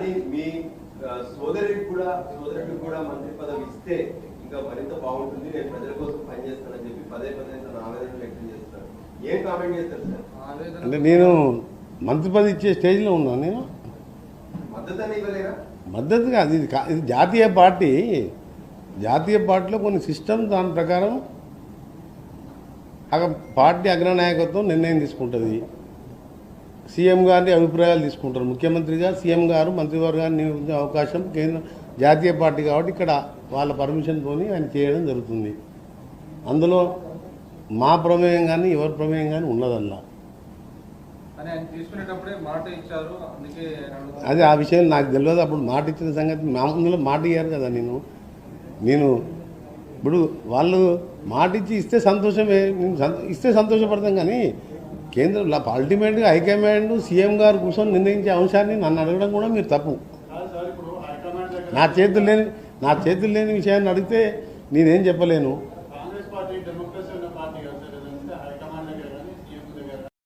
కానీ మీ సోదరికి కూడా సోదరుడికి కూడా మంత్రి పదవి ఇస్తే ఇంకా మరింత బాగుంటుంది. నేను ప్రజల కోసం పనిచేస్తానని చెప్పి పదే పదే తన ఆవేదన వ్యక్తం చేస్తాను. ఏం కామెంట్ చేస్తారు సార్? అంటే నేను మంత్రి పదవి ఇచ్చే స్టేజ్లో ఉన్నాను నేను. మద్దతు ఇవ్వలేరా? మద్దతు కాదు ఇది ఇది జాతీయ పార్టీ. జాతీయ పార్టీలో కొన్ని సిస్టమ్ దాని ప్రకారం పార్టీ అగ్రనాయకత్వం నిర్ణయం తీసుకుంటుంది. సీఎం గారి అభిప్రాయాలు తీసుకుంటారు. ముఖ్యమంత్రిగా సీఎం గారు మంత్రివర్గాన్ని నియమించే అవకాశం కేంద్ర జాతీయ పార్టీ కాబట్టి ఇక్కడ వాళ్ళ పర్మిషన్తో ఆయన చేయడం జరుగుతుంది. అందులో మా ప్రమేయం కానీ ఎవరి ప్రమేయం కానీ ఉన్నదల్లా. అదే ఆ విషయం నాకు తెలియదు. అప్పుడు మాట ఇచ్చిన సంగతి మా ముందులో మాట ఇయ్యారు కదా నేను. నేను ఇప్పుడు వాళ్ళు మాట ఇచ్చి ఇస్తే సంతోషమే. నేను ఇస్తే సంతోషపడతాం కానీ కేంద్రం అల్టిమేట్గా హైకమాండ్ సీఎం గారు కూర్చొని నిర్ణయించే అంశాన్ని నన్ను అడగడం కూడా మీరు తప్పు. నా చేతులు లేని నా చేతులు లేని విషయాన్ని అడిగితే నేనేం చెప్పలేను.